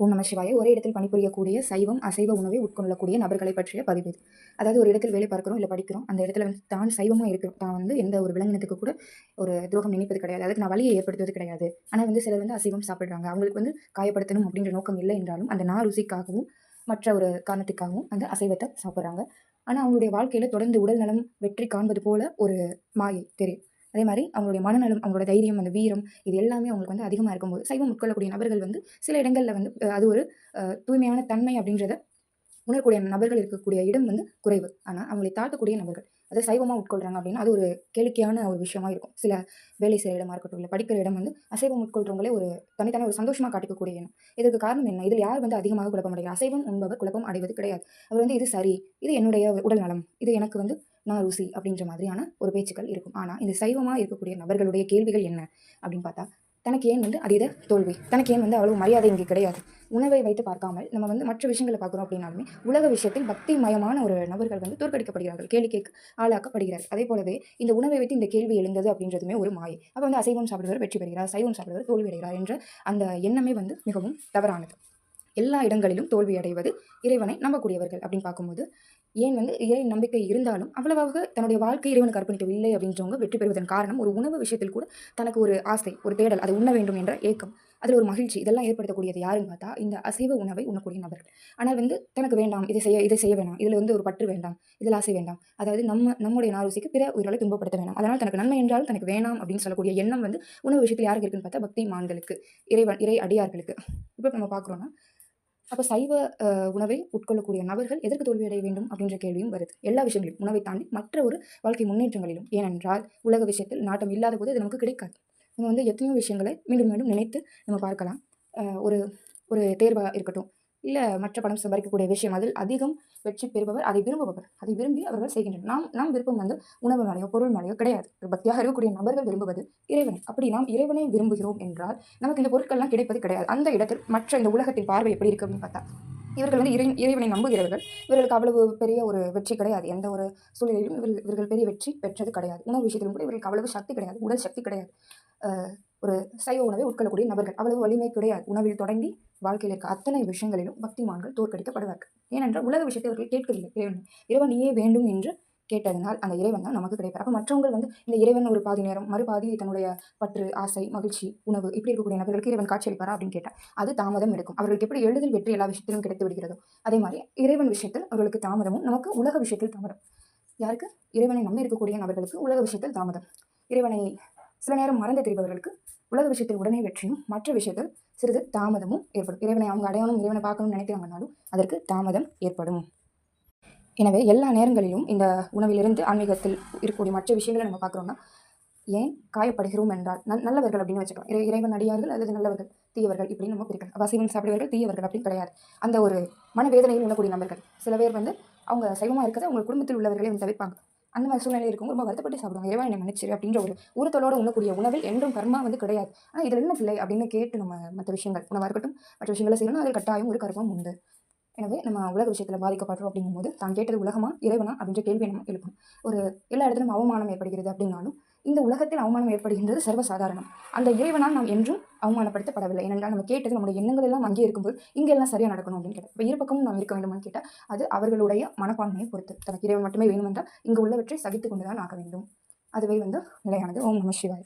ஓம் நம சிவாய. ஒரே இடத்தில் பணிபுரியக்கூடிய சைவம் அசைவ உணவை உட்கொள்ளக்கூடிய நபர்களை பற்றிய பதிவு இது. அதாவது ஒரு இடத்தில் வேலை பார்க்குறோம் இல்லை படிக்கிறோம் அந்த இடத்துல வந்து தான் சைவமாக இருக்கிறோம் தான் வந்து எந்த ஒரு விலங்கினத்துக்கு கூட ஒரு துரோகம் நினைப்பது கிடையாது. அதுக்கு நான் வழியை ஏற்படுத்துவது கிடையாது. ஆனால் வந்து சிலர் வந்து அசைவம் சாப்பிட்றாங்க. அவங்களுக்கு வந்து காயப்படுத்தணும் அப்படின்ற நோக்கம் இல்லை என்றாலும் அந்த நா ருசிக்காகவும் மற்ற ஒரு காரணத்துக்காகவும் அந்த அசைவத்தை சாப்பிட்றாங்க. ஆனால் அவங்களுடைய வாழ்க்கையில் தொடர்ந்து உடல் நலம் வெற்றி காண்பது போல ஒரு மாயை தெரியும். அதே மாதிரி அவங்களுடைய மனநலம் அவங்களோட தைரியம் அந்த வீரம் இது எல்லாமே அவங்களுக்கு வந்து அதிகமாக இருக்கும்போது சைவம் உட்கொள்ளக்கூடிய நபர்கள் வந்து சில இடங்களில் வந்து அது ஒரு தூய்மையான தன்மை அப்படின்றத உணரக்கூடிய நபர்கள் இருக்கக்கூடிய இடம் வந்து குறைவு. ஆனால் அவங்களை தாட்டக்கூடிய நபர்கள் அதை சைவமாக உட்கொள்கிறாங்க அப்படின்னா அது ஒரு கேளிக்கையான ஒரு விஷயமா இருக்கும். சில வேலை செய்கிற இடமா இருக்கட்டும் இல்லை படிக்கிற இடம் வந்து அசைவம் உட்கொள்றவங்களே ஒரு தனித்தனி ஒரு சந்தோஷமாக காட்டிக்கக்கூடிய இடம். இதுக்கு காரணம் என்ன? இதில் யார் வந்து அதிகமாக குழப்பம் அடைகிறார் அசைவம் உண்பவர் குழப்பம் அடைவது கிடையாது. அவர் வந்து இது சரி இது என்னுடைய உடல் நலம் இது எனக்கு வந்து நான் ருசி அப்படின்ற மாதிரியான ஒரு பேச்சுக்கள் இருக்கும். ஆனால் இந்த சைவமாக இருக்கக்கூடிய நபர்களுடைய கேள்விகள் என்ன அப்படின்னு பார்த்தா தனக்கு ஏன் வந்து அதீத தோல்வி? தனக்கு ஏன் வந்து அவ்வளவு மரியாதை இங்கே கிடையாது? உணவை வைத்து பார்க்காமல் நம்ம வந்து மற்ற விஷயங்களை பார்க்குறோம் அப்படின்னாலுமே உலக விஷயத்தில் பக்தி மயமான ஒரு நபர்கள் வந்து தோற்கடிக்கப்படுகிறார்கள் கேளிக்கைக்கு ஆளாக்கப்படுகிறார்கள். அதே போலவே இந்த உணவை வைத்து இந்த கேள்வி எழுந்தது அப்படின்றதுமே ஒரு மாயை. அப்போ வந்து அசைவம் சாப்பிடுவர் வெற்றி பெறுகிறார் சைவம் சாப்பிடுவர் தோல்வி அடைகிறார் என்ற அந்த எண்ணமே வந்து மிகவும் தவறானது. எல்லா இடங்களிலும் தோல்வி அடைவது இறைவனை நம்பக்கூடியவர்கள் அப்படின்னு பார்க்கும்போது ஏன் வந்து இறை நம்பிக்கை இருந்தாலும் அவ்வளவாக தன்னுடைய வாழ்க்கை இறைவனுக்கு அர்ப்பணிக்கவில்லை அப்படின்றவங்க வெற்றி பெறுவதன் காரணம் ஒரு உணவு விஷயத்தில் கூட தனக்கு ஒரு ஆசை ஒரு தேடல் அதை உண்ண வேண்டும் என்ற ஏக்கம். அதில் ஒரு மகிழ்ச்சி இதெல்லாம் ஏற்படுத்தக்கூடியது யாருன்னு பார்த்தா இந்த அசைவ உணவை உண்ணக்கூடிய நபர்கள். ஆனால் வந்து தனக்கு வேண்டாம் இதை செய்ய இதை செய்ய வேண்டாம் இதில் வந்து ஒரு பற்று வேண்டாம் இதில் ஆசை வேண்டாம். அதாவது நம்ம நம்முடைய நாரூசிக்கு பிற உயிர்களை துன்பப்படுத்த வேண்டாம் அதனால் தனக்கு நன்மை என்றால் தனக்கு வேணாம் அப்படின்னு சொல்லக்கூடிய எண்ணம் வந்து உணவு விஷயத்தில் யாருக்கு இருக்குன்னு பார்த்தா பக்தி மான்களுக்கு இறைவன் இறை அடியார்களுக்கு. இப்போ நம்ம பார்க்குறோன்னா அப்போ சைவ உணவை உட்கொள்ளக்கூடிய நபர்கள் எதற்கு தோல்வியடைய வேண்டும் அப்படின்ற கேள்வியும் வருது. எல்லா விஷயங்களிலும் உணவை தாண்டி மற்ற ஒரு வாழ்க்கை முன்னேற்றங்களிலும். ஏனென்றால் உலக விஷயத்தில் நாட்டம் இல்லாத போது இது நமக்கு கிடைக்காது. நம்ம வந்து எத்தனையோ விஷயங்களை மீண்டும் மீண்டும் நினைத்து நம்ம பார்க்கலாம். ஒரு ஒரு தேர்வாக இருக்கட்டும் இல்லை மற்ற பணம் சம்பாதிக்கக்கூடிய விஷயம் அதில் அதிகம் வெற்றி பெறுபவர் அதை விரும்புபவர். அதை விரும்பி அவர்கள் செய்கின்றனர். நாம் நாம் விருப்பம் வந்து உணவு மேலேயோ பொருள் மேலேயோ கிடையாது. பக்தியாக இருக்கக்கூடிய நபர்கள் விரும்புவது இறைவனை. அப்படி நாம் இறைவனை விரும்புகிறோம் என்றால் நமக்கு இந்த பொருட்கள்லாம் கிடைப்பது கிடையாது. அந்த இடத்தில் மற்ற இந்த உலகத்தின் பார்வை எப்படி இருக்கு அப்படின்னு பார்த்தா இவர்கள் வந்து இறை இறைவனை நம்புகிறவர்கள். இவர்களுக்கு அவ்வளவு பெரிய ஒரு வெற்றி கிடையாது. எந்த ஒரு சூழ்நிலையிலும் இவர்கள் இவர்கள் பெரிய வெற்றி பெற்றது கிடையாது. உணவு விஷயத்திலும் கூட இவர்களுக்கு அவ்வளவு சக்தி கிடையாது. உடல் சக்தி கிடையாது. ஒரு சைவ உணவை உட்கொள்ளக்கூடிய நபர்கள். அவ்வளவு வலிமை கிடையாது. உணவில் தொடங்கி வாழ்க்கையில் இருக்க அத்தனை விஷயங்களிலும் பக்திமான்கள் தோற்கடிக்கப்படுவார்கள். ஏனென்றால் உலக விஷயத்தை அவர்கள் கேட்கவில்லை. இறைவன் இறைவன் வேண்டும் என்று கேட்டதனால் அந்த இறைவன் தான் நமக்கு கிடைப்பார். அப்போ மற்றவங்க வந்து இந்த இறைவன் ஒரு பாதி நேரம் மறுபாதி தன்னுடைய பற்று ஆசை மகிழ்ச்சி உணவு இப்படி இருக்கக்கூடிய நபர்களுக்கு இறைவன் காட்சியளிப்பாரா அப்படின்னு கேட்டால் அது தாமதம் எடுக்கும். அவர்களுக்கு எப்படி எளிதில் வெற்றி எல்லா விஷயத்திலும் கிடைத்து விடுகிறதோ அதே மாதிரி இறைவன் விஷயத்தில் அவர்களுக்கு தாமதமும் நமக்கு உலக விஷயத்தில் தாமதம். யாருக்கு? இறைவனை நம்பி இருக்கக்கூடிய நபர்களுக்கு உலக விஷயத்தில் தாமதம். இறைவனை சில நேரம் மறந்து தெரிபவர்களுக்கு உலக விஷயத்தில் உடனே வெற்றியும் மற்ற விஷயத்தில் சிறிது தாமதமும் ஏற்படும். இறைவனை அவங்க அடையாளம் இறைவனை பார்க்கணும்னு நினைக்கிறாங்கனாலும் அதற்கு தாமதம் ஏற்படும். எனவே எல்லா நேரங்களிலும் இந்த உணவிலிருந்து ஆன்மீகத்தில் இருக்கக்கூடிய மற்ற விஷயங்களை நம்ம பார்க்குறோம்னா ஏன் காயப்படுகிறோம் என்றால் நல் நல்லவர்கள் அப்படின்னு வச்சுக்கலாம். இறை இறைவன் அடியார்கள் அல்லது நல்லவர்கள் தீயவர்கள் இப்படின்னு நம்ம பிரிக்கலாம். அப்ப அசைவம் சாப்பிடுவர்கள் தீயவர்கள் அப்படின்னு கிடையாது. அந்த ஒரு மனவேதனையில் உண்ணக்கூடிய நபர்கள். சில பேர் வந்து அவங்க சைவமாக இருக்கிறத அவங்க குடும்பத்தில் உள்ளவர்களே வந்து தவிர்ப்பாங்க. அந்த மாதிரி சூழ்நிலை இருக்கும். ரொம்ப வருத்தப்பட்டு சாப்பிடுவாங்க. இறைவன் என்னை மன்னிச்சிரு அப்படின்ற ஒரு ஊரத்தோட உண்ணக்கூடிய உணவில் என்றும் கர்மா வந்து கிடையாது. ஆனால் இதில் என்ன பிள்ளை அப்படின்னு கேட்டு நம்ம மற்ற விஷயங்கள் உணவாக இருக்கட்டும் மற்ற விஷயங்களை செய்யணும் அதில் கட்டாயம் ஒரு கர்மம் உண்டு. எனவே நம்ம உலக விஷயத்தில் பாதிக்கப்படுறோம் அப்படிங்கும்போது தான் கேட்டது உலகமா இறைவனா அப்படின்ற கேள்வியை நம்ம எழுப்பணும். ஒரு எல்லா இடத்திலும் அவமானம் ஏற்படுகிறது அப்படின்னாலும் இந்த உலகத்தில் அவமானம் ஏற்படுகின்றது சர்வசாதாரணம். அந்த இறைவனால் நாம் என்றும் அவமானப்படுத்தப்படவில்லை. ஏனென்றால் நம்ம கேட்டது நம்முடைய எண்ணங்கள் எல்லாம் அங்கே இருக்கும்போது இங்கே எல்லாம் சரியாக நடக்கணும் அப்படின்னு கேட்டால் இப்போ இருபக்கமும் நாம் இருக்க வேண்டுமான்னு கேட்டால் அது அவர்களுடைய மனப்பான்மையை பொறுத்து. தனக்கு இறைவன் மட்டுமே வேணுமென்றால் இங்கே உள்ளவற்றை சகித்து கொண்டு தான் ஆக வேண்டும். அதுவே வந்து நிலையானது. ஓம் நம சிவாய்.